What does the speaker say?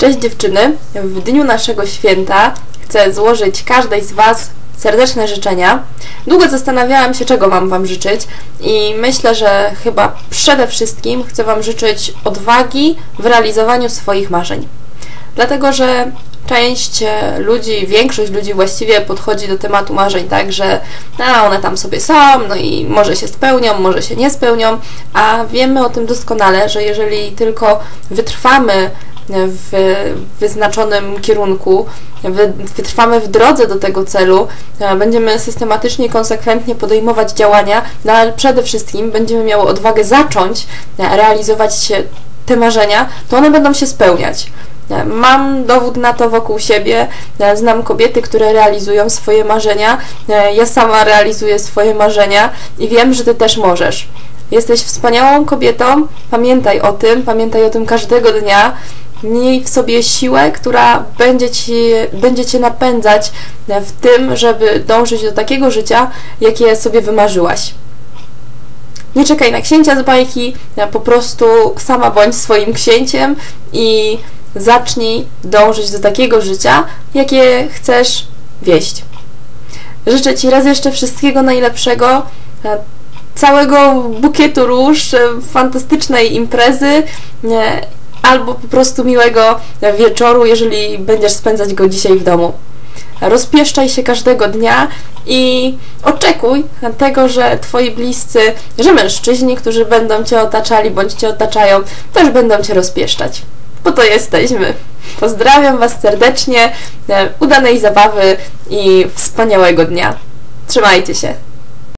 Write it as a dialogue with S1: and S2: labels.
S1: Cześć dziewczyny! W dniu naszego święta chcę złożyć każdej z Was serdeczne życzenia. Długo zastanawiałam się, czego mam Wam życzyć, i myślę, że chyba przede wszystkim chcę Wam życzyć odwagi w realizowaniu swoich marzeń. Dlatego, że część ludzi, większość ludzi właściwie podchodzi do tematu marzeń tak, że a, one tam sobie są, no i może się spełnią, może się nie spełnią, a wiemy o tym doskonale, że jeżeli tylko wytrwamy w wyznaczonym kierunku, wytrwamy w drodze do tego celu, będziemy systematycznie i konsekwentnie podejmować działania, no ale przede wszystkim będziemy miały odwagę zacząć realizować te marzenia, to one będą się spełniać. Mam dowód na to wokół siebie. Znam kobiety, które realizują swoje marzenia. Ja sama realizuję swoje marzenia i wiem, że Ty też możesz. Jesteś wspaniałą kobietą, pamiętaj o tym, pamiętaj o tym każdego dnia. Miej w sobie siłę, która będzie, ci, będzie Cię napędzać w tym, żeby dążyć do takiego życia, jakie sobie wymarzyłaś. Nie czekaj na księcia z bajki, po prostu sama bądź swoim księciem i zacznij dążyć do takiego życia, jakie chcesz wieść. Życzę Ci raz jeszcze wszystkiego najlepszego, całego bukietu róż, fantastycznej imprezy albo po prostu miłego wieczoru, jeżeli będziesz spędzać go dzisiaj w domu. Rozpieszczaj się każdego dnia i oczekuj tego, że Twoi bliscy, że mężczyźni, którzy będą Cię otaczali bądź Cię otaczają, też będą Cię rozpieszczać. Po to jesteśmy. Pozdrawiam Was serdecznie, udanej zabawy i wspaniałego dnia. Trzymajcie się.